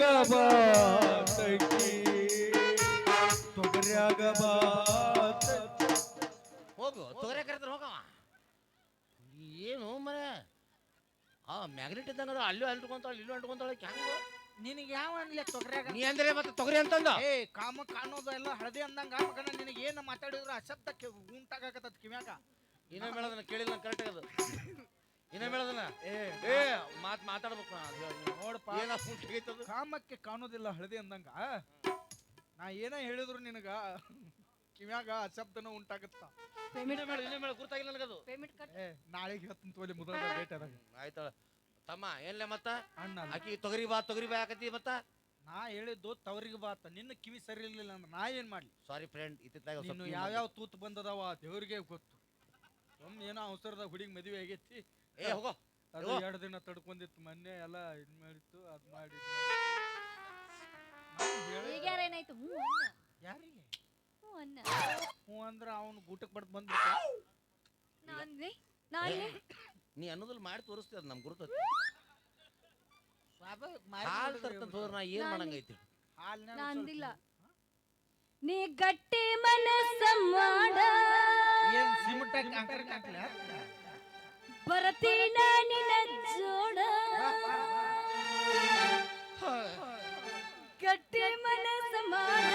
ಬಾ ತಂಗಿ ತೊಗರ್ಯಾಗ ಬಾ ತಂಗಿ. ಹೋಗು ತೊಗರೆ ಕರೆದ್ರೆ ಹೋಗವ. ಏನು ಮರೆ? ಆ ಮ್ಯಾಗ್ನೆಟ್ ಇದ್ದಂಗ ಅದ ಅಲ್ಲೂ ಅಂಟ್ಕೊಂತಾಳ ಇಲ್ಲೂ ಅಂಟ್ಕೊಂತಾಳ ಹೆಂಗ? ನಿನಗೆ ಯಾವ ಅನ್ಲೆ ತೊಗರ್ಯಾಗ ನೀ ಅಂದ್ರೆ ಮತ್ತೆ ತೊಗರಿ ಅಂತಂದ? ಏ ಕಾಮ ಕಾಣೋದು ಎಲ್ಲ ಹಳದಿ ಅಂದಂಗ ಮಗನ ನಿನಗೆ ಏನು ಮಾತಾಡಿದ್ರು ಅಶಬ್ದಕ್ಕೆ ಉಂಟಾಗಕತ್ತದ ಕಿವ್ಯಾಗ? ಇನ್ನೊಮ್ಮೆ ಹೇಳೋದನ್ನ ಕೇಳಿಲ್ಲ ಕರೆಕ್ಟ್ ಆಗದು. ಇನ್ನೊಮ್ಮೆ ಹೇಳದನ ಏ ಏ ಮಾತ್ ಮಾತಾಡ್ಬೇಕು ಅದು. ನೋಡಪ್ಪ. ಏನ ಆಗೈತದು ಕಾಮಕ್ಕೆ ಕಾಣೋದಿಲ್ಲ ಹಳದಿ ಅಂದಂಗ. ನಾ ಏನ ಹೇಳಿದ್ರು ನಿನಗ ಕಿವ್ಯಾಗ ಅಶಬ್ದನ ಉಂಟಾಗತ್ತ? ಪೇಮೆಂಟ್ ಹೇಳು ಇನ್ನೇ ಹೇಳು ಗುರ್ತಾಗಿಲ್ಲ ನನಗದು. ಪೇಮೆಂಟ್ ಕಟ್ ಏ ನಾಳೆಗೆ ಹೇಳ್ತೀನಿ ತೋಲಿ ಮೊದಲ ಡೇಟ್ ಅದಾಗ. ಆಯ್ತಳ ತಮ್ಮ ಏನ್ಲೆ ಮತ್ತ? ಅಣ್ಣ ಅಲ್ಲ. ಆಕಿ ತೊಗರಿ ಬಾ ತೊಗರಿ ಬಾ ಹಾಕತಿ ಮತ್ತ? ನಾ ಹೇಳಿದ್ದು ತವರಿಗೆ ಬಾತ ನಿನ್ನ ಕಿವಿ ಸರಿ ಇರ್ಲಿಲ್ಲ ಅಂದ್ರೆ ನಾ ಏನ್ ಮಾಡ್ಲಿ? ಸಾರಿ ಫ್ರೆಂಡ್ ಇತ್ತಿತ್ತಾಗ ನೀನು ಯಾವ್ಯಾವ ತೂತ್ ಬಂದದವ ದೇವ್ರಿಗೆ ಗೊತ್ತು. ಒಮ್ಮೆ ಏನೋ ಅವಸರದಾಗ ಹುಡುಗಿ ಮದುವೆ ಆಗೈತಿ. ಏ ಹೋಗೋ ಅದು. ಎರಡು ದಿನ ತಡ್ಕೊಂಡಿತ್ತು ಮೊನ್ನೆ ಎಲ್ಲ ಇದ್ ಮಾಡಿತ್ತು ಅದ್ ಮಾಡಿ ಇದ್ ಮಾಡಿತ್ತು. ನಾನ್ ಹೇಳಿದ್ದೆ. ಈಗ ಏನಾಯ್ತು ಹ್ಞೂ ಅನ್ನ. ಯಾರಿಗೆ? ಹ್ಞೂ ಅನ್ನ. ಹ್ಞೂ ಅಂದ್ರ ಅವ್ನು ಗೂಟಕ್ಕೆ ಬಡ್ದು ಬಂದ್ಬಿಟ್ಟ. ನಾನೇ ನಾನೇ ನೀ ಅನ್ನೋದ್ರಲ್ಲಿ ಮಾಡಿ ತೋರಿಸ್ತೀವಿ ಅದು ನಮ್ಗೆ ಗುರುತ ಸ್ವಾಭಾವಿಕ ಹಾಲು ತರ್ತಂತ ಹೋದ್ರೆ ನಾ ಏನ್ ಮಾಡಂಗೈತಿ ಹಾಲ್ನ್ಯಾಗ ಸ್ವಲ್ಪ- ಅಂದಿಲ್ಲ ನೀ ಗಟ್ಟಿ ಮನಸ್ಸ ಮಾಡ. ಏನ್ ಸಿಮೆಂಟ್ ಅಂಕರ್ ಹಾಕ್ಲ ಬರತೀನ ನಿನ್ನ ಜೋಡ. ಗಟ್ಟಿ ಮನಸ್ಸು ಮಾಡ.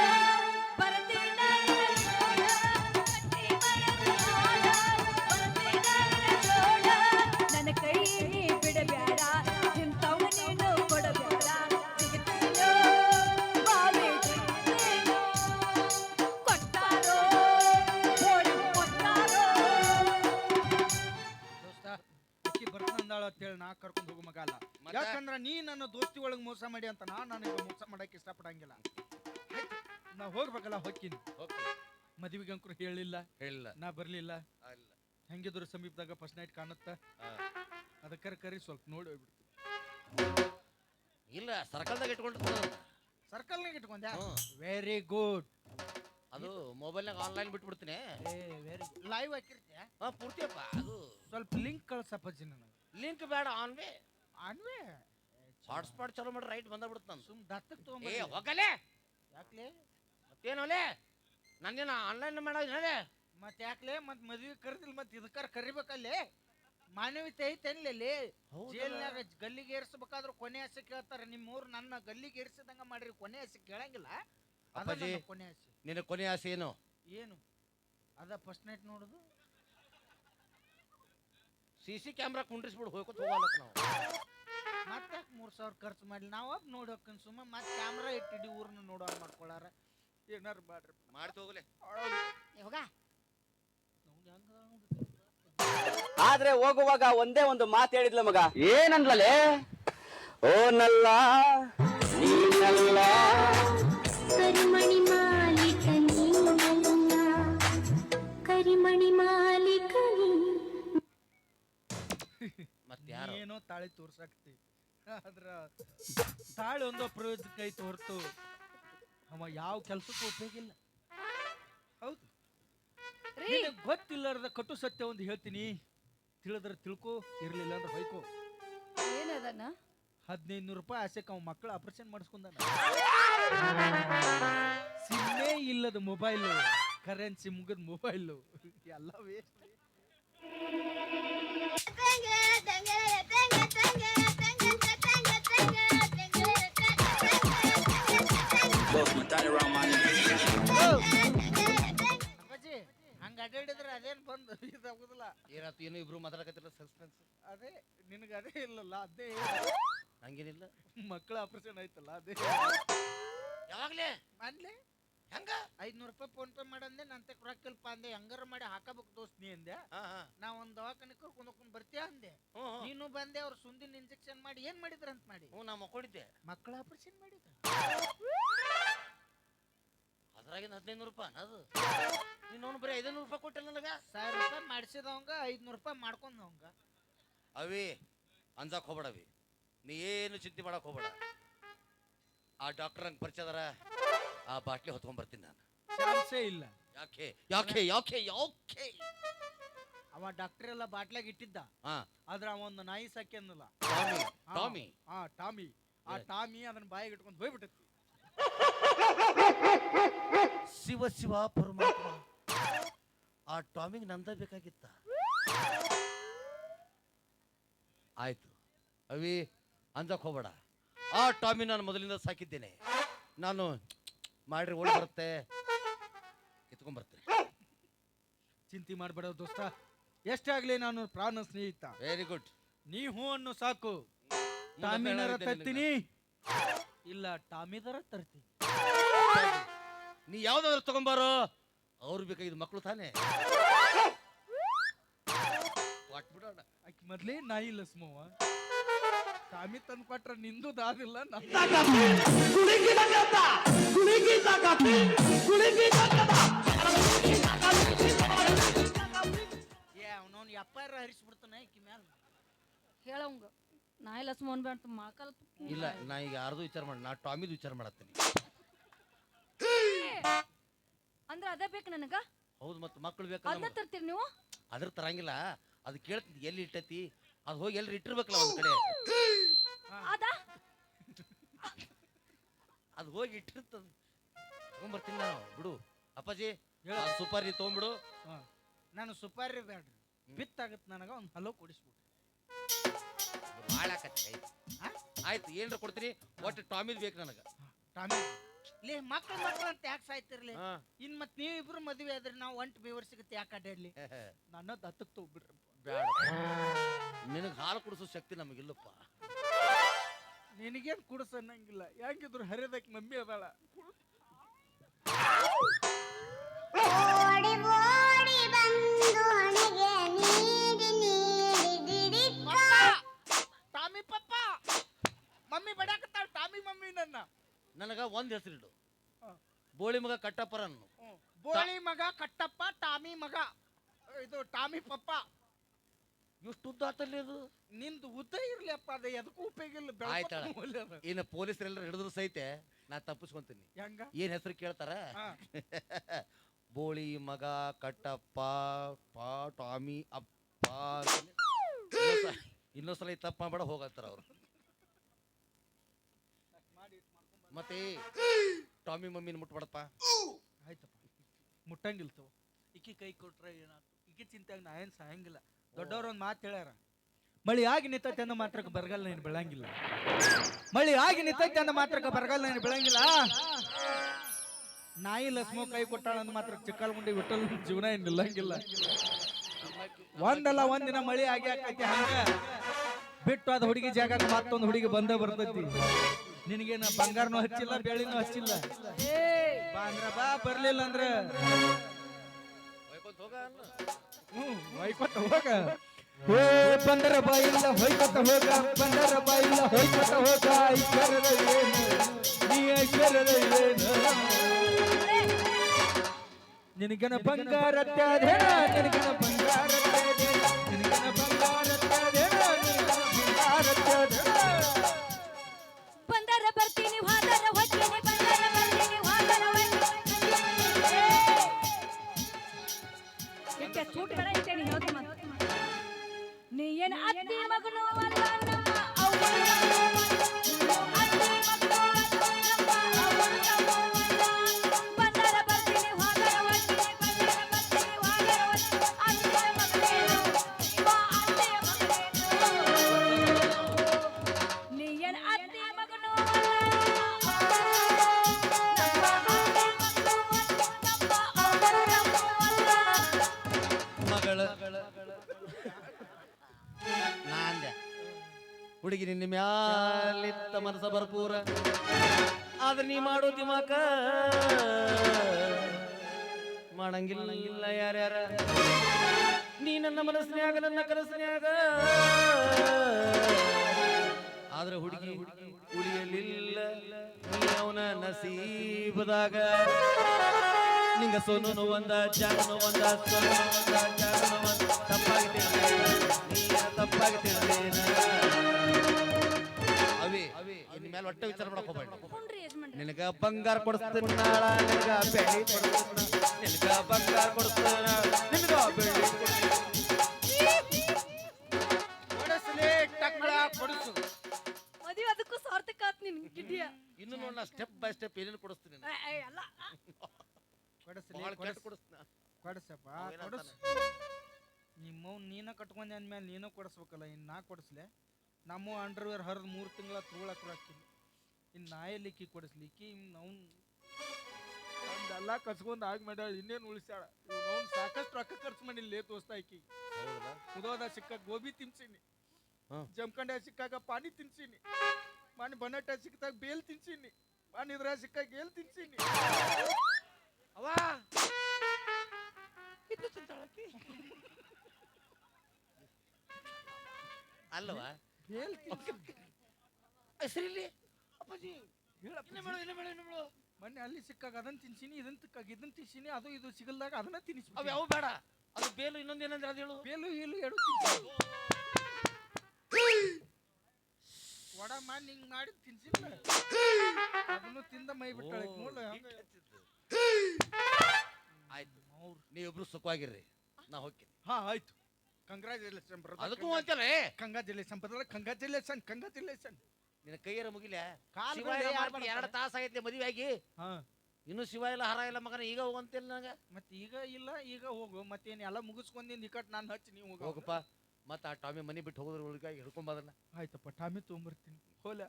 ಮಾಡಿ ಅಂತ ನಾನು ನಾನು ಮೋಸ ಮಾಡಕ್ಕೆ ಇಷ್ಟಪಡಂಗಿಲ್ಲ. ನಾ ಹೋಗ್ಬೇಕಲ್ಲ ಹೊಕ್ಕಿನಿ ಓಕೆ ಮದುವೆಗೆ ಅಂಕರು ಹೇಳಿಲ್ಲ. ಹೇಳಿಲ್ಲ. ನಾ ಬರ್ಲಿಲ್ಲ. ಇಲ್ಲ. ಹೆಂಗಿದ್ರು ಸಮೀಪದಾಗ ಫಸ್ಟ್ ನೈಟ್ ಕಾಣುತ್ತ? ಅದಕ್ಕರೆ ಅದಕ್ಕೆ ಕರಿ ಸ್ವಲ್ಪ ನೋಡಿ ಹೋಗ್ಬಿಡ್ತೀನಿ. ಇಲ್ಲ ಸರ್ಕಲ್ದಾಗ ಇಟ್ಕೊಂಡು ಸರ್ಕಲ್ನಾಗ ಇಟ್ಕೊಂಡ್ಯಾ. ವೆರಿ ಗುಡ್ ಅದು ಮೊಬೈಲ್ನಾಗ ಆನ್ಲೈನ್ ಬಿಟ್ಬಿಡ್ತೀನಿ. ಏ ವೆರಿ ಲೈವ್ ಹಾಕಿರ್ತೀಯ? ಹಾ ಪೂರ್ತಿಯಪ್ಪ ಅದು ಸ್ವಲ್ಪ ಲಿಂಕ್ ಕಳ್ಸಪ್ಪಜ್ಜಿ ನನಗೆ. ಲಿಂಕ್ ಬೇಡ ಆನ್ವೇ ಅನ್ವೇ ಹಾಟ್ಸ್ಪಾಟ್ ಚಲೋ ಮಾಡಿ ರೈಟ್ ಬಂದ ಬಿಡುತ್ತೆ ನಾನು ಸುಮ್ ದತ್ತಕ್ ಏ ತಗೊಂಬ ಹೋಗಲೇ? ಯಾಕ್ಲೆ? ಮತ್ತೇನೋಲೆ ನಂದೇನ ಆನ್ಲೈನ್ ಮಾಡೋದೇ ಮತ್ತೆ ಯಾಕ್ಲೆ? ಮತ್ತೆ ಮದ್ವಿ ಕರೆದಿಲ್ಲ ಮತ್ ಇದಕ್ಕಾರ ಕರಿಬೇಕಲ್ಲೇ? ಮಾನವೀಯತೆ ಐತೇನ್ಲಿ ಜೈಲ್ನಾಗ ಗಲ್ಲಿಗೆ ಏರ್ಸ್ಬೇಕಾದ್ರೆ ಕೊನೆ ಆಸೆ ಕೇಳ್ತಾರೆ. ನಿಮ್ಮ ಊರು ನನ್ನ ಗಲ್ಲಿಗೆ ಏರ್ಸಿದಂಗ ಮಾಡ್ರಿ ಕೊನೆ ಆಸೆ ಕೇಳಂಗಿಲ್ಲ. ಅದ ಅಪ್ಪಾಜಿ. ನನ್ನ ಕೊನೆ ಆಸೆ. ನಿನ್ನ ಕೊನೆ ಆಸೆ ಏನು? ಏನು? ಅದ ಫಸ್ಟ್ ನೈಟ್ ನೋಡುದು? ಸಿ ಸಿ ಕ್ಯಾಮ್ರಾ ಕುಂಡ್ರಿಸ್ಬಿಡು ಹೋಗ್ಕೊತ ನಾವು. ಮತ್ತೆ ಮೂರ್ ಸಾವಿರ ಖರ್ಚು ಮಾಡಿ ನಾವು ನೋಡಿ ಹೋಗ್ತೀನಿ ಸುಮ್ಮ ಮತ್ತೆ ಕ್ಯಾಮ್ರಾ ಇಟ್ಟಿಡಿ ಊರನ್ನ ನೋಡೋ ಮಾಡ್ಕೊಳಾರ. ಏನಾರು ಮಾಡ್ರಿ? ಮಾಡ್ತಿ ಹೋಗ್ಲೆ. ಹೋಗ. ಆದ್ರೆ ಹೋಗುವಾಗ ಒಂದೇ ಒಂದು ಮಾತು ಹೇಳಿದ್ಲ ಮಗ. ಏನಂದ್ಲಲೆ? ಓ ನಲ್ಲ ನೀನಲ್ಲ ಕರಿಮಣಿ ಮಾಲೀಕ ನೀನಲ್ಲ ಕರಿಮಣಿ ಮಾಲೀಕ ನೀ ಮತ್ತೆ ಯಾರು? ಏನೋ ತಾಳಿ ತೋರ್ಸಾಕ್ತಿ. ಆದ್ರ ತಾಳಿ ಒಂದೋ ಪ್ರಯೋಜನಕ್ಕೆ ಕೈ ಹೊರತು ಅವ ಯಾವ ಕೆಲ್ಸಕ್ಕೂ ಉಪಯೋಗ ಇಲ್ಲ ಹೌದು ನಿನಗ್ ಗೊತ್ತಿಲ್ಲಾರ್ದ ಕಟು ಸತ್ಯ ಒಂದು ಹೇಳ್ತೀನಿ. ತಿಳಿದ್ರೆ ತಿಳ್ಕೊ ಇರ್ಲಿಲ್ಲ ಅಂದ್ರೆ ಬೈಕೋ ಏನದನ್ನ ಹದಿನೈದು ನೂರು ರೂಪಾಯಿ ಆಸೆಕ್ ಅವ ಮಕ್ಕಳು ಆಪರೇಷನ್ ಮಾಡಿಸ್ಕೊಂಡ ಸಿಮ್ಮೇ ಇಲ್ಲದ ಮೊಬೈಲು ಕರೆನ್ಸಿ ಮುಗಿದ ಮೊಬೈಲು ಎಲ್ಲ ವೇಸ್ಟ್ ಅದೇ. ಹಂಗೇನಿಲ್ಲ ಮಕ್ಕಳ ಆಪರೇಷನ್ ಆಯ್ತಲ್ಲ ಅದೇ. ಯಾವಾಗ್ಲೇ? ಮಾಡ್ಲಿ? ಹೆಂಗ? ಐದ್ನೂರು ರೂಪಾಯಿ ಫೋನ್ ಪೇ ಮಾಡಂದೆ ನಂತೆ ರೊಕ್ಕಲ್ಪ ಅಂದೆ ಹೆಂಗಾರ ಮಾಡಿ ಹಾಕಬೇಕು ದೋಸ್ತ್ ನೀ ಅಂದೆ. ಹಾ ಹಾ. ನಾ ಒಂದ್ ದವಾಖಾನೆ ಕರ್ಕೊಂಡು ಹೋಗ್ಕೊಂಡು ಬರ್ತೀಯ ಅಂದೆ. ಹ್ಞೂ ಹ್ಞೂ ನೀನು ಬಂದೆ ಅವ್ರ ಸುಂದಿನ ಇಂಜೆಕ್ಷನ್ ಮಾಡಿ ಏನ್ ಮಾಡಿದ್ರ ಅಂತ ಮಾಡಿ. ಹ್ಞೂ ನಾ ಮಕ್ಕೊಂಡಿದ್ದೆ. ಮಕ್ಕಳ ಆಪರೇಷನ್ ಮಾಡಿದ ಅದ್ರಾಗಿನ ಹದಿನೈದು ರೂಪಾಯಿ ಅದು? ನೀನು ಬರೀ ಐದನೂರು ರೂಪಾಯಿ ಕೊಟ್ಟಿಲ್ಲ ನನಗ? ಸಾವಿರ ರೂಪಾಯಿ ಮಾಡಿಸಿದವಂಗ ಐದ್ನೂರು ರೂಪಾಯಿ ಮಾಡ್ಕೊಂಡವಂಗ. ಅವಿ ಅಂಜಕ್ ಹೋಗ್ಬೇಡವಿ. ನೀ ಏನು ಚಿಂತೆ ಮಾಡಕ್ ಹೋಗ್ಬೇಡ. ಆ ಡಾಕ್ಟರ್ ಹಂಗೆ ಪರಿಚಯದಾರ ಆ ಬಾಟ್ಲಿ ಹೊತ್ಕೊಂಡ್ ಬರ್ತೀನಿ ನಾನು. ಚಾನ್ಸೇ ಇಲ್ಲ. ಯಾಕೆ ಯಾಕೆ ಯಾಕೆ ಯಾಕೆ? ಅವ ಡಾಕ್ಟರ್ ಎಲ್ಲ ಬಾಟ್ಲಾಗ ಇಟ್ಟಿದ್ದ. ಹಾ. ಆದ್ರೆ ಅವ ಒಂದು ನಾಯಿ ಸಾಕ್ಯನ್ನಲ್ಲ ಟಾಮಿ. ಟಾಮಿ. ಆ ಟಾಮಿ. ಆ ಟಾಮಿ ಅದನ್ನ ಬಾಯಿಗೆ ಇಟ್ಕೊಂಡು ಹೋಗ್ಬಿಟ್ಟೈತಿ. ಶಿವ ಶಿವ ಪರಮಾತ್ಮ. ಆ ಟಾಮಿಗೆ ನಂದ ಬೇಕಾಗಿತ್ತ. ಆಯ್ತು. ಅವಿ ಅಂಜಕ್ ಹೋಗಬೇಡ. ಆ ಟಾಮಿ ನಾನು ಮೊದಲಿಂದ ಸಾಕಿದ್ದೇನೆ. ನಾನು ಮಾಡ್ರಿ ಓಡಿ ಬರುತ್ತೆ. ಕಿತ್ಕೊಂಡ್ಬರ್ತೇನೆ ಚಿಂತೆ ಮಾಡಬೇಡ ದೋಸ್ತ. ಎಷ್ಟೇ ಆಗಲಿ ನಾನು ಪ್ರಾಣ ಸ್ನೇಹಿತ. ವೆರಿ ಗುಡ್ ನೀ ಹೂ ಅನ್ನು ಸಾಕು. ಟಾಮಿನರ ತರ್ತೀನಿ. ಇಲ್ಲ ಟಾಮಿದರ ತರ್ತೀನಿ. ನೀ ಯಾವ್ದಾದ್ರು ತಗೊಂಬಾರೋ? ಅವ್ರು ಬೇಕಾಗಿದ್ದು ಮಕ್ಕಳು ತಾನೇ. ಕೊಟ್ಬಿಡೋಣ ಆಕಿ ಮೊದ್ಲೇ ನಾಯಿ ಲಸ್ಮವ್ವ. ಕಾಮಿ ತಂದು ಕೊಟ್ರ ನಿಂದು ದಾದಿಲ್ಲ ನಂದು. ಏ ಅವನವ್ನು ಎಪ್ಪಾರ ಹರಿಸ್ಬಿಡ್ತಾನೆ ಆಕಿ ಮ್ಯಾಲ. ಹೇಳವಂಗ. ನಾಯಿ ಲಸ್ಮ ಬೇಡ ಮಾಕಲ್ ಇಲ್ಲ ನಾ ಈಗ ಯಾರ್ದು ವಿಚಾರ ಮಾಡಿ ನಾ ಟಾಮಿದು ವಿಚಾರ ಮಾಡತ್ತೀನಿ. ಅಂದ್ರ ಅದೇ ಬೇಕು ನನಗ? ಹೌದು ಮತ್ತೆ ಮಕ್ಕಳು ಅದನ್ನ ಬೇಕಂದ್ರೆ ತರ್ತೀರಿ ನೀವು? ಅದ್ರ ತರಂಗಿಲ್ಲ. ಅದು ಕೇಳ್ತೀನಿ ಎಲ್ಲಿ ಇಟ್ಟತಿ? ಅದು ಹೋಗಿ ಎಲ್ಲಿ ಇಟ್ಟಿರ್ಬೇಕಲ್ಲ ಒಂದ್ ಕಡೆ. ಅದ? ಅದು ಹೋಗಿ ಇಟ್ಟಿರ್ತದ. ತಗೊಂಬರ್ತೀನಿ ನಾನು ಬಿಡು. ಅಪ್ಪಾಜಿ ಹೇಳು. ಆ ಸುಪಾರಿ ತಗೊಂಬಿಡು. ಹಾ. ನಾನು ಸುಪಾರಿ ಬ್ಯಾಡ್ರಿ. ಬಿತ್ತಾಗತ್ ನನಗ ಒಂದು ಹಲೋ ಕೊಡಿಸ್ಬಿಟ್ಟು ಮಾಡಾಕತ್ತೆ? ಆಯ್ತು. ಏನ್ರ ಕೊಡ್ತೀನಿ? ಒಟ್ಟು ಟಾಮಿದ್ ಬೇಕು ನನಗೆ. ಟಾಮಿ ಲೇ ಮಕ್ಳು ಮಕ್ಳು ಅಂತ ಯಾಕೆ ಸಾಯ್ತಿರ್ಲಿ? ಹಾ. ಇನ್ ಮತ್ ನೀವಿಬ್ರು ಮದುವೆ ಆದ್ರೆ ನಾವು ಒಂಟ್ ಬೇವರ್ ಸಿಗುತ್ತೆ ಯಾಕೆ ಅಡ್ಡಾಡ್ಲಿ ನಾನು ದತ್ತಕ್ ತಗೋಬಿಡ್ರಿ. ಬೇಡ. ನಿನಗೆ ಹಾಲು ಕುಡಿಸೋ ಶಕ್ತಿ ನಮಗಿಲ್ಲಪ್ಪ. ನಿನಗೇನು ಕುಡ್ಸ ಅನ್ನಂಗಿಲ್ಲ. ಯಾಕಿದ್ರು ಹರಿಯೋದಕ್ಕೆ ಮಮ್ಮಿ ಅದಾಳ. ಓಡಿ ಓಡಿ ಬಂದು ಹಣೆಗೆ ನೀಡಿ ನೀಡಿದಿರಿಕ್ಕ ಟಾಮಿ ಪಪ್ಪ ಮಮ್ಮಿ ಬಡ್ಯಾಕತ್ತಾಳ ಟಾಮಿ ಮಮ್ಮಿ ನನ್ನ. ನನಗ ಒಂದ್ ಹೆಸರಿಡು. ಬೋಳಿ ಮಗ ಕಟ್ಟಪ್ಪರನ್ನು. ಬೋಳಿ ಮಗ ಕಟ್ಟಪ್ಪ ಟಾಮಿ ಮಗ. ಇದು ಟಾಮಿ ಪಪ್ಪ. ಎಷ್ಟು ಉದ್ದ ಆತಲ್ಲಿ ಅದು. ನಿಂದು ಉದ್ದ ಇರ್ಲಿಯಪ್ಪ ಅದು ಎದಕ್ಕೂ ಉಪಯೋಗ ಇಲ್ಲ ಆಯ್ತಳ. ಬೆಳ್ಕೊತ ಹೋಗ್ಲಿ ಅದು. ಇನ್ನು ಪೊಲೀಸರೆಲ್ಲರೂ ಹಿಡಿದ್ರು ಸಹಿತ ನಾ ತಪ್ಪಿಸ್ಕೊಂತೀನಿ. ಹೆಂಗ? ಏನ್ ಹೆಸರು ಕೇಳ್ತಾರ? ಹಾ. ಬೋಳಿ ಮಗ ಕಟ್ಟಪ್ಪ ಪಾ ಟಾಮಿ ಅಪ್ಪ ಇನ್ನೊಂದ್ಸ- ಇನ್ನೊಂದ್ಸಲ ಈ ತಪ್ಪ ಮಾಡ್ಬೇಡ ಹೋಗತ್ತಾರ ಅವ್ರು. ಮತ್ತೆ ಟಾಮಿ ಮಮ್ಮಿನ ಮುಟ್ಬೇಡಪ್ಪ. ಆಯ್ತಪ್ಪ. ಮುಟ್ಟಂಗಿಲ್ಲ ತಗೋ ಇಕ್ಕಿ ಕೈ ಕೊಟ್ರೆ ಏನಾಯ್ತು? ಇಕ್ಕಿ ಚಿಂತೆಯಾಗ ನಾ ಏನು ಸಾಯಂಗಿಲ್ಲ. ದೊಡ್ಡವ್ರ ಒಂದು ಮಾತು ಹೇಳ್ಯಾರ. ಮಳಿ ಆಗಿ ನಿಂತೈತೆ ಅಂದ ಮಾತ್ರಕ್ಕೆ ಬರಗಾಲ ನೀನು ಬೆಳಂಗಿಲ್ಲ. ಮಳಿ ಆಗಿ ನಿಂತೈತೆ ಅಂದ ಮಾತ್ರಕ್ಕೆ ಬರಗಾಲ ನೀನು ಬೆಳಂಗಿಲ್ಲ. ನಾಯಿ ಲಕ್ಷ್ಮೋ ಕೈ ಕೊಟ್ಟಾಳ ಅಂದ ಮಾತ್ರ ಚಿಕ್ಕಲ್ಗುಂಡಿ ವಿಠಲ್ ಜೀವನ ಏನು ನಿಲ್ಲಂಗಿಲ್ಲ. ಒಂದಲ್ಲ ಒಂದಿನ ಮಳಿ ಆಗಿ ಆಕೈತಿ ಹಂಗ. ಬಿಟ್ಟು ಅದು ಹುಡುಗಿ ಜಾಗಕ್ಕೆ ಮತ್ತೊಂದು ಹುಡುಗಿ ಬಂದ ಬರ್ತೈತಿ. ನಿನಗೇನ ಬಂಗಾರನೂ ಹಚ್ಚಿಲ್ಲ ಬೆಳಿನೂ ಹಚ್ಚಿಲ್ಲ. ಬಾ ಅಂದ್ರ ಬಾ ಬರ್ಲಿಲ್ಲ ಅಂದ್ರ. ಓ ಬಂದರ ಬಾಯಿಲ್ಲ ಹೊಯ್ಕೊತ ಹೋಗ, ಬಂದರ ಬಾಯಿಲ್ಲ ಹೊಯ್ಕೊತ ಹೋಗ ಐಶ್ವರ್ಯದ ಏನು? ನೀ ಐಶ್ವರ್ಯದ ಏನು? ನಿನಗನ ಬಂಗಾರ ನಿನಗನ ಬಂಗಾರ ನೀ ಏನ್ ಅತ್ತಿ ಹುಡುಗಿ ನಿನ್ನ ಮ್ಯಾಲಿತ್ತ ಮನಸ ಭರ್ಪೂರ. ಆದ್ರೆ ನೀ ಮಾಡೋ ದಿಮಾಕ ಮಾಡಂಗಿಲ್ಲ ಯಾರ್ಯಾರ. ನೀ ನನ್ನ ಮನಸ್ಸಿನ್ಯಾಗ, ನನ್ನ ಕನಸಿನ್ಯಾಗ. ಆದ್ರೆ ಹುಡುಗಿ ಉಳಿಯಲಿಲ್ಲ. ಅವನ ನಸೀಬದಾಗ. ನಿಂಗ ಸೋನು ಒಂದ ಜಾನು ಒಂದ ಸೋನು ಒಂದ ಜಾನು ಒಂದ. ತಪ್ಪಾಗಿ ತಿಳಿದೇನ ತಪ್ಪಾಗಿ ತಿಳಿದೇನ ಮೇಲೆ ಒಟ್ಟ ವಿಚಾರ ಮಾಡಕ್ ಹೋಗ್ಬೇಡಿ. ನಿನಗ ಬಂಗಾರ ಕೊಡಿಸ್ತೀನಿ ನಾಳ ನಿನಗ ಬೆಳ್ಳಿ ಕೊಡಿಸ್ತೀನಿ ನಿನಗ ಬಂಗಾರ ಕೊಡಿಸ್ತಾನ ನಿನಗ ಬೆಳ್ಳಿ ಕೊಡಸ್ಲಿ ಟಕ್ಳ ಕೊಡಿಸು. ಮದುವೆ ಅದಕ್ಕೂ ಸಾರ್ಥಕ ಆತ್ ನಾ ಸ್ಟೆಪ್ ಬೈ ಸ್ಟೆಪ್ ಏನೇನು ಕೊಡಿಸ್ತೀನಿ ಅಲ್ಲ. ಕೊಡಸ್ಲಿ ಕೊಡಸಪ್ಪ ನಿಮ್ಮವ್ ನೀನ ಕಟ್ಕೊಂಡೆ ಅಂದ್ಮೇಲೆ ನೀನು ಕೊಡಿಸ್ಬೇಕಲ್ಲ ಇನ್ನು ನಾ ಕೊಡಿಸ್ಲೆ. ನಮ್ಮ ಅಂಡರ್ವೇರ್ ಹರಿದು ಮೂರು ತಿಂಗಳ ತುಗೊಳಕ್ ಹಾಕಿನಿ ಇನ್ನು ನಾ ಎಲ್ಲಿಕ್ಕಿ ಕೊಡಿಸ್ಲಿಕ್ಕಿ ಅವ್ನು ಎಲ್ಲ ಕಸ್ಕೊಂಡು ಆಗಿ ಮಾಡ್ಯಾಳ ಇನ್ನೇನು ಉಳಿಸ್ಯಾಳ? ಅವ್ನು ಸಾಕಷ್ಟು ರೊಕ್ಕ ಖರ್ಚು ಮಾಡಿಲ್ಲ ದೋಸ್ತ ಆಕಿ ಉದೋದ ಸಿಕ್ಕಾಗ ಗೋಬಿ ತಿನ್ಸೀನಿ. ಜಮಖಂಡ ಸಿಕ್ಕಾಗ ಪಾನಿ ತಿನ್ಸೀನಿ. ಮಾನಿ ಬನ್ನಟ್ಟ ಸಿಕ್ಕಾಗ ಬೇಲ್ ತಿನ್ಸೀನಿ. ಮಾನಿ ಇದ್ರ ಸಿಕ್ಕಾಗ ಏಲ್ ತಿನ್ಸೀನಿ. ಅವ ಬೇಲ್ ಹೆಸರಿಲ್ಲಿ? ಅಪ್ಪಾಜಿ ಇನ್ನ ಮೇಳು ಇನ್ನ ಮೇಳು ಇನ್ನ ಮೇಳು ಮೊನ್ನೆ ಅಲ್ಲಿ ಸಿಕ್ಕಾಗ ಅದನ್ನ ತಿನ್ಸಿನಿ ಇದನ್ನ ತಿಕ್ಕಾಗ ಇದನ್ನ ತಿನ್ಸಿನಿ ಅದು ಇದು ಸಿಗಲ್ದಾಗ ಅದನ್ನ ಅವ್ ಅವು ಯಾವ ಬೇಡ. ಅದು ಬೇಲು ಇನ್ನೊಂದು ಏನಂದ್ರೆ ಅದು ಹೇಳು. ಬೇಲು ಏಲು ಎರಡು ವಡ ಮಾಡಿ ಹಿಂಗ್ ಮಾಡಿ ತಿನ್ಸಿಲ್ಲ. ಅದನ್ನು ತಿಂದ ಮೈ ಬಿಟ್ಟಾಳೆ. ಹಚ್ಚಿದ್ದು. ಆಯ್ತು. ನೀವಿಬ್ರು ಸುಖವಾಗಿರ್ರಿ. ನಾ ಹೋಗ್ತೀನಿ. ಹಾ ಆಯ್ತು. ಕಂಗ್ರಾಚುಲೇಷನ್ ಅದಕ್ಕೂ ಅಂತಲೇ ಕಂಗ್ರಾಚುಲೇಷನ್ ಬ್ರದರ್ ಕಂಗ್ರಾಚುಲೇಷನ್ ಕಂಗ್ರಾಚುಲೇಷನ್ ನಿನ್ನ ಕೈಯರ ಮುಗಿಲ? ಕಾಲ್ ಶಿವ ಯಾರ್ ಎರಡು ತಾಸ ಆಗೈತೆ ಮದುವೆ ಆಗಿ ಹಾ. ಇನ್ನು ಶಿವ ಇಲ್ಲ ಹರ ಇಲ್ಲ ಮಗನ ಈಗ ಹೋಗಂತಿಲ್ಲ ನನಗ? ಮತ್ತೆ ಈಗ ಇಲ್ಲ ಈಗ ಹೋಗು. ಮತ್ತೇನ್ ಎಲ್ಲ ಮುಗಿಸ್ಕೊಂಡಿಂದ ಇಕಟ್ ನಾನು ಹಚ್ಚಿ ನೀವು ಹೋಗು. ಹೋಗಪ್ಪ. ಮತ್ತೆ ಆ ಟಾಮಿ ಮನಿ ಬಿಟ್ಟು ಹೋಗೋದ್ರ ಹುಡುಗ ಹಿಡ್ಕೊಂಬದನ್ನ ಆಯ್ತಪ್ಪ ಟಾಮಿ ತೊಗೊಂಬರ್ತೀನಿ. ಹೋಲ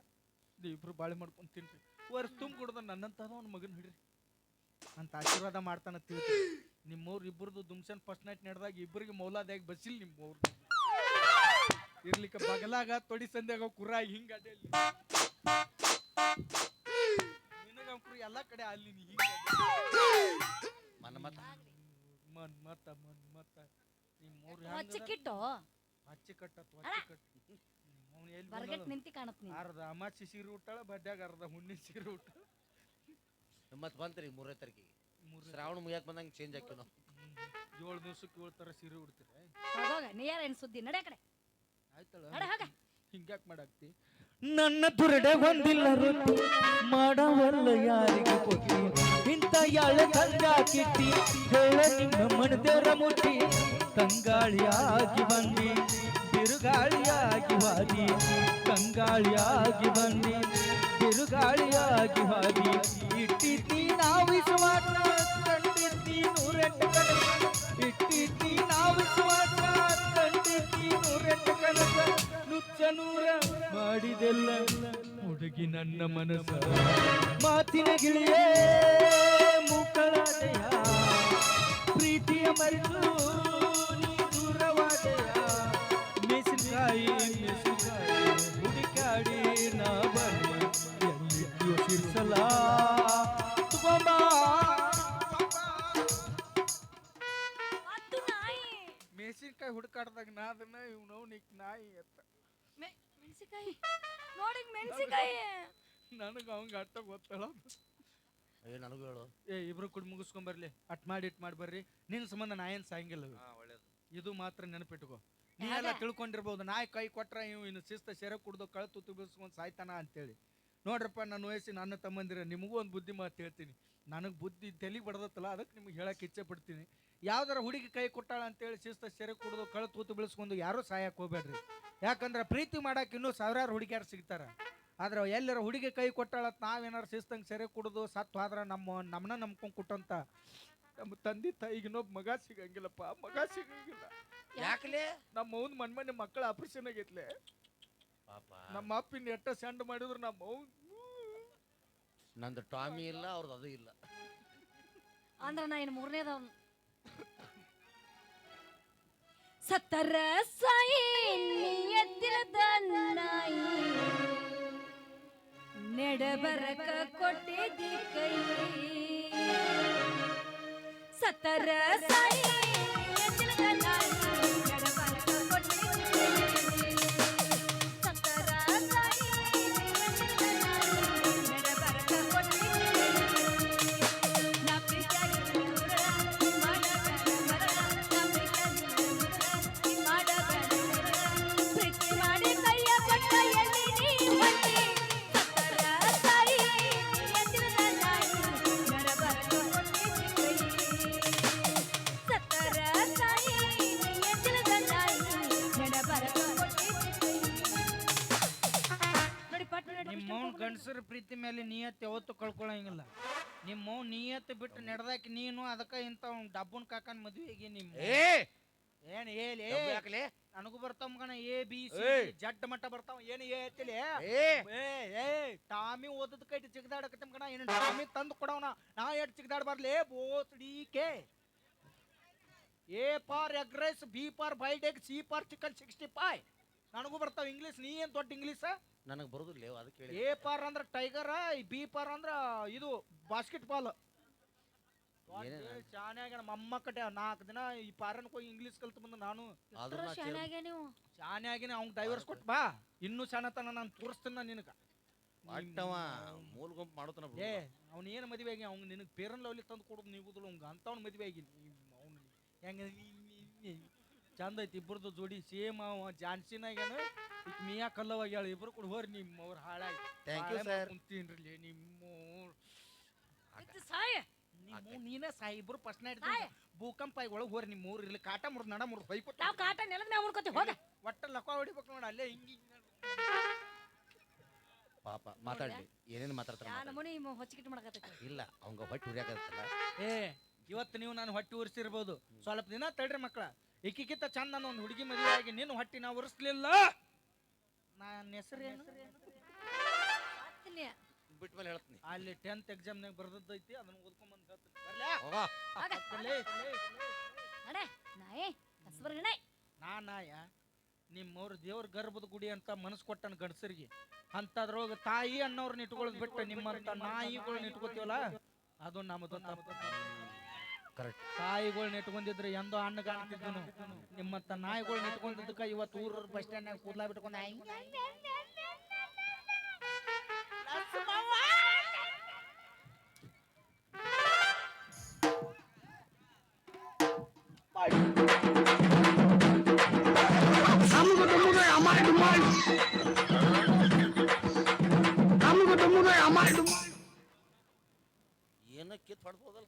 ನೀ ಇಬ್ರು ಬಾಳೆ ಮಾಡ್ಕೊಂಡು ತಿನ್ರಿ. ವರ್ಷ ತುಂಬ ಕುಡ್ದ ನನ್ನಂತ ಅವ್ನ ಮಗನ ಹಿಡ್ರಿ. ಅಂತ ಆಶೀರ್ವಾದ ಮಾಡ್ತಾನ ತಿಳ್ತಿ ನಿಮ್ಮವ್ರು ಇಬ್ಬರದು ದುಮ್ಸನ್ ಫಸ್ಟ್ ನೈಟ್ ನಡೆದಾಗ ಇಬ್ಬರಿಗೆ ಮೌಲಾದಾಗ ಬಸ್ಸಿಲ್ ನಿಮ್ಮವ್ರು. ಇರ್ಲಿಕ್ಕೆ ಬಗಲಾಗ ತೊಡಿ ಸಂದ್ಯಾಗ ಕುರಾಗಿ ಹಿಂಗ. ನಿನಗಂಕ್ರು ಎಲ್ಲಾ ಕಡೆ ಅಲ್ಲಿ ನೀ ಹಿಂಗ ಮನ ಮತ್ತ ಮನ್ ಮತ್ತ ಮನ್ ಮತ್ತ ನಿಮ್ಮವ್ರು ಚಿಕ್ಕಿಟ್ಟು ಹಚ್ಚಿ ಕಟ್ಟತ್ ಹಚ್ಚಿ ಕಟ್ಟ ಅವ್ನು ಎಲ್ಲಿ ಬರ್ಗೆಟ್ ನಿಂತಿ ಕಾಣತ್ ನೀನು. ಅರ್ಧ ಅಮಾಚಿ ಸೀರೆ ಉಟ್ಟಾಳ ಬಡ್ಡ್ಯಾಗ ಅರ್ಧ ಹುಣ್ಣಿನ ಸೀರೆ ಉಟ್ಟ ಮತ್ ಬಂತ್ರಿ ಮೂರನೇ ತಾರೀಕಿಗೆ. ಮೂರ್ ಶ್ರಾವಣ ಮುಗಿಯಾಕ ಬಂದಂಗೆ ಚೇಂಜ್ ಹಾಕಿವಿ ನಾವು ಏಳು ದಿವ್ಸಕ್ಕೆ ಏಳು ಥರ ಸೀರೆ ಉಡ್ತೀರ ಹೋಗೋಗ ನೀ ಯಾರೇನ್ ಸುದ್ದಿ ನಡೆ ಕಡೆ. ಆಯ್ತಲ್ಲ? ನಡೆ ಹೋಗ. ಹಿಂಗ್ಯಾಕ್ ಮಾಡಾಕ್ತಿ? ನನ್ನ ದುರಡೆ ಹೊಂದಿಲ್ಲ ರೊಟ್ಟಿ ಮಾಡವಲ್ಲ ಯಾರಿಗೆ ಕೊಟ್ಟಿ? ಇಂಥ ಯಾಳೆ ತಂಗಾಕಿಟ್ಟಿ ಹೇಳ ನಿನ್ನ ಮಣದೇರ ಮುಟ್ಟಿ ತಂಗಾಳಿಯಾಗಿ ಬಂದಿ ಬಿರುಗಾಳಿಯಾಗಿ ಹಾದಿ. ತಂಗಾಳಿಯಾಗಿ ಬಂದಿ ಬಿರುಗಾಳಿಯಾಗಿ ಹಾರಿ ಇಟ್ಟಿದ್ದಿ ನಾವು ವಿಶ್ವಾಸ ಕಂಡಿದ್ದಿ ನೂರೆಂಟು ಕನಕ ಇಟ್ಟಿದ್ದಿ ನಾವು ವಿಶ್ವಾಸ ಕಂಡಿದ್ದಿ ನೂರೆಂಟು ಕನಕ ನುಚ್ಚ ನೂರ ಮಾಡಿದೆಲ್ಲ ಹುಡುಗಿ ನನ್ನ ಮನಸ್ಸ. ಮಾತಿನ ಗಿಳಿಯೇ ಮುಕ್ಕಳಾದೆಯ ನಿಕ್ ನಾಯಿ ಅಂತ ಮೆ- ಮೆಣ್ಸಿಕಾಯಿ ನೋಡಿ ಮೆಣಸಿಕಾಯಿ ನನಗೆ ಅವಂಗ ಅಟ್ಟ ಗೊತ್ತಲ್ಲ. ಅಯ್ಯೋ ನನಗೂ ಹೇಳು. ಏ ಇಬ್ರು ಕೂಡ ಮುಗಿಸ್ಕೊಂಬರ್ಲಿ ಅಟ್ ಮಾಡಿ ಇಟ್ ಮಾಡಿ ಬರ್ರಿ. ನಿನ್ನ ಸಂಬಂಧ ನಾ ಏನ್ ಸಾಯಂಗಿಲ್ಲ. ಒಳ್ಳೇದು. ಇದು ಮಾತ್ರ ನೆನಪಿಟ್ಕೋ. ನೀ ಎಲ್ಲ ತಿಳ್ಕೊಂಡಿರ್ಬೋದು ನಾಯಿ ಕೈ ಕೊಟ್ರ ಇವ್ ಇನ್ನು ಶಿಸ್ತ ಸೆರೆ ಕುಡ್ದು ಕಳ್ತು ತುಬಿಸ್ಕೊಂಡು ಸಾಯ್ತಾನ ಅಂತೇಳಿ. ನೋಡ್ರಪ್ಪ ನನ್ನ ವಯಸ್ಸಿ ನನ್ನ ತಮ್ಮಂದಿರ ನಿಮಗೂ ಒಂದು ಬುದ್ಧಿ ಮಾತು ಹೇಳ್ತೀನಿ. ನನಗೆ ಬುದ್ಧಿ ತೆಲಿ ಬಡದತ್ತಲ್ಲ ಅದಕ್ಕೆ ನಿಮ್ಗೆ ಹೇಳಕ್ಕೆ ಇಚ್ಛೆ ಪಡ್ತೀನಿ. ಯಾವ್ದಾರ ಹುಡುಗಿ ಕೈ ಕೊಟ್ಟಾಳ ಅಂತೇಳಿ ಶಿಸ್ತ ಸೆರೆ ಕುಡಿದು ಕಳು ತೂತು ಬೆಳೆಸ್ಕೊಂಡು ಯಾರೂ ಸಾಯಕ್ಕೆ ಹೋಗ್ಬೇಡ್ರಿ. ಯಾಕಂದ್ರೆ ಪ್ರೀತಿ ಮಾಡಕ್ಕೆ ಇನ್ನೂ ಸಾವಿರಾರು ಹುಡುಗಿಯಾರು ಸಿಗ್ತಾರ. ಆದ್ರೆ ಎಲ್ಲರ ಹುಡುಗಿ ಕೈ ಕೊಟ್ಟಾಳ ನಾವೇನಾರು ಶಿಸ್ತಂಗೆ ಸೆರೆ ಕುಡಿದು ಸತ್ತು ಆದ್ರೆ ನಮ್ಮ ನಮ್ಮನ್ನ ನಂಬ್ಕೊಂಡು ಕೊಟ್ಟಂತ ನಮ್ಮ ತಂದೆ ತಾಯಿಗೆ ಇನ್ನೊಬ್ಬ ಮಗ ಸಿಗಂಗಿಲ್ಲಪ್ಪ ಮಗ ಸಿಗಂಗಿಲ್ಲ. ಯಾಕಲೆ? ನಮ್ಮ ಅವ್ನ ಮನ್ ಮನೆ ಮಕ್ಕಳ ಆಪರೇಷನ್ ಆಗೈತ್ಲೆ. ಪಾಪ. ನಮ್ಮ ಅಪ್ಪಿನ ಎಟ್ಟ ಸೆಂಡ್ ಮಾಡಿದ್ರು ನಮ್ಮ ಅವ್ನ್. ನಂದು ಟಾಮಿ ಇಲ್ಲ ಅವ್ರದ್ದು ಅದು ಇಲ್ಲ. ಅಂದ್ರೆ ನಾ ಇನ್ನು ಮೂರನೇದವ್ ಸತ್ತರ ಸಾಯಿ ನೀ ಎತ್ತಿರದ ನಾಯಿ ನೆಡಬರಕ ಕೊಟ್ಟಿದ್ದಿ ಕೈ ಸತ್ತರ ಸಾಯಿ ಹೆಂಗಸರ ಪ್ರೀತಿ ಮೇಲೆ ನಿಯತ್ತು ಯಾವತ್ತು ಕಳ್ಕೊಳ್ಳಂಗಿಲ್ಲ ನಿಮ್ಮ ನಿಯತ್ತು ಬಿಟ್ಟು ನಡೆದಾಕಿ ನೀನು ಅದಕ್ಕ ಇಂಥ ಡಬ್ಬನ್ ಕಾಕನ್ ಮದುವೆಗೆ ನಿಮ್ಮ ಏ! ಏನ್ ಹೇಳಿ? ಡಬ್ಬು ಯಾಕಲೆ? ನನಗೂ ಬರ್ತಾವ ಗಣ ಎ ಬಿ ಸಿ ಏಯ್. ಜಡ್ ಮಟ್ಟ ಬರ್ತಾವ. ಏನು ಏತಿಲಿ ಏ! ಏ ಏ ಟಾಮಿ ಓದದ ಕೈ ಚಿಗದಾಡಕತ್ತ ಮಗನ. ಏನು ಟಾಮಿ ತಂದು ಕೊಡವನ. ನಾ ಎಟ್ ಚಿಗದಾಡ್ ಬರ್ಲಿ ಬೋಸ್ಡಿಕೆ ಎ ಪಾರ್ ಎಗ್ ರೈಸ್ ಬಿ ಪಾರ್ ಬೈಡ್ ಎಗ್ ಸಿ ಪಾರ್ ಚಿಕನ್ ಸಿಕ್ಸ್ಟಿ ಫೈವ್ ನನಗೂ ಬರ್ತಾವ ಇಂಗ್ಲೀಷ್ ನೀ ಏನ್ ದೊಡ್ಡ ಇಂಗ್ಲೀಷ್ ನನಗೆ ಬರೋದಿಲ್ಲ ಅದಕ್ಕೆ ಹೇಳಿ ಎ ಪಾರ್ ಅಂದ್ರ ಟೈಗರ್ ಬಿ ಪಾರ್ ಅಂದ್ರ ಇದು ಬಾಸ್ಕೆಟ್ ಬಾಲ್? ಶಾನ್ಯಾಗ ಮೊಮ್ಮಕ್ಕಟೆ ನಾಲ್ಕು ದಿನ ಈ ಪಾರನ್ ಹೋಗಿ ಇಂಗ್ಲೀಷ್ ಕಲ್ತು ಬಂದ ನಾನು. ಆದ್ರೂ ನಾ ಚೇರ್- ಶಾನ್ಯಾಗೆ ನೀವು? ಶಾನೆ ಆಗಿನ ಅವ್ನ್ ಡೈವರ್ಸ್ ಕೊಟ್ಟು ಬಾ. ಇನ್ನೂ ಶಾನತನ ನಾನು ತೋರಿಸ್ತೀನಿ ನಿನಗ. ಅಟ್ಟವ ಮೂಲ ಗುಂಪು ಮಾಡೋತನ ಏ ಅವ್ನ ಏನು ಮದುವೆ ಆಗಿ ಅವ್ನು ನಿನಗೆ ಪೇರನ್ ಲವ್ಲಿ ತಂದು ಕೊಡೋದು ನೀವು ಅವ್ಗ ಅಂತವ್ನ ಮದುವೆ ಆಗಿ. ಅವ್ನು ಹೆಂಗ ಚಂದ ಐತಿ ಇಬ್ಬರದು ಜೋಡಿ ಸೇಮ್ ಅವ ಜಾನ್ಸಿನಾಗೇನು ಈಗ ಮಿಯಾ ಕಲ್ಲವಾಗ್ಯಾಳ ಇಬ್ರು ಕೂಡ ಹೋರಿ ನಿಮ್ಮ ಅವ್ರ ಹಾಳಾಗಿ. Thank you, sir sir. ಕುಂತೀನ್ರಿ ನಿಮ್ಮ. ಎತ್ತು ಸಾಯ. ನಿಮ್ಮ ನೀನೇ ಸಾಯಿ ಇಬ್ರು ಫಸ್ಟ್ ನೈಟ್ ಸಾಯ. ಭೂಕಂಪ ಆಗಿ ಒಳಗೆ ಹೋರಿ ನಿಮ್ಮ ಮೂರು ಇಲ್ಲಿ ಕಾಟ ಮುರ್ದು ನಡ ಮುರ್ದು ಹೊಯ್ಕೊಟ್ಟು ನಾವು ಕಾಟ ನೆಲದ ನಾವು ಹುಡ್ಕೋತೀವಿ ಹೋಗ. ಒಟ್ಟ ಲಕ ಹೊಡಿಬೇಕು ನೋಡಿ ಅಲ್ಲೇ ಹಿಂಗೆ ಪಾಪ ಮಾತಾಡ್ಲಿ. ಏನೇನು ಮಾತಾಡ್ತಾರೆ ಯಾ ಮಾತಾಡ್ಲಿ. ನಮೂನಿ ಹೊಚ್ಚಿಕಿಟ್ಟು ಮಾಡಕತ್ತೈತಿ. ಇಲ್ಲ ಅವಂಗ ಹೊಟ್ಟೆ ಹುರಿಯಾಕತ್ತಲ್ಲ ಏ ಇವತ್ತು ನೀವು ನಾನು ಹೊಟ್ಟಿ ಉರಿಸಿರ್ಬೋದು. ಸ್ವಲ್ಪ ದಿನ ತಡ್ರಿ ಮಕ್ಕಳ ಈಕಿಗಿಂತ ಚಂದ ಚಂದನ ಒಂದು ಹುಡುಗಿ ಮದುವೆ ಆಗಿ ನಿನ್ನ ಹೊಟ್ಟಿ ನಾ ಉರಿಸ್ಲಿಲ್ಲ ನನ್ನ ಹೆಸರೇನು ಮೇಲೆ ಹೇಳ್ತೀನಿ. ಅಲ್ಲಿ ಟೆಂತ್ ಎಕ್ಸಾಮ್ನಾಗ ಬರ್ದದ್ದೈತಿ ಅದನ್ನ ಓದ್ಕೊಂಡ್ ಬಂದು ಹೇಳ್ತೀನಿ. ನಾ ನಾಯ ನಿಮ್ಮವ್ರ ದೇವ್ರ ಗರ್ಭದ ಗುಡಿ ಅಂತ ಮನಸ್ಸು ಕೊಟ್ಟನ ಗಂಡಸರಿಗೆ. ಅಂತದ್ರೊಳಗ ತಾಯಿ ಅನ್ನೋರ್ನ ಇಟ್ಕೊಳ್ಳೋದು ಬಿಟ್ಟು ನಿಮ್ಮಂತ ನಾಯಿಗಳನ್ನ ಇಟ್ಕೋತೀವಲ್ಲ? ಅದು ನಮ್ಮದೊಂದು ತಪ್ಪು. ಕರೆಕ್ಟ್ ತಾಯಿಗಳ್ನ ನೆಟ್ಕೊಂಡಿದ್ರೆ ಎಂದೋ ಹಣ್ಣು ಕಾಣ್ತಿದ್ದನು. ನಿಮ್ಮಂತ ನಾಯಿಗಳು ನೆಟ್ಕೊಂಡಿದ್ದಕ್ಕೆ ಇವತ್ತು ಊರ ಬಸ್ ಸ್ಟ್ಯಾಂಡ್ ಕೂದ್ಲಾ ಬಿಟ್ಕೊಂಡ್ ಆಯ್ ಏನ ಕಿತ್ ಹೊಡ್ಬೋದಲ್ಲ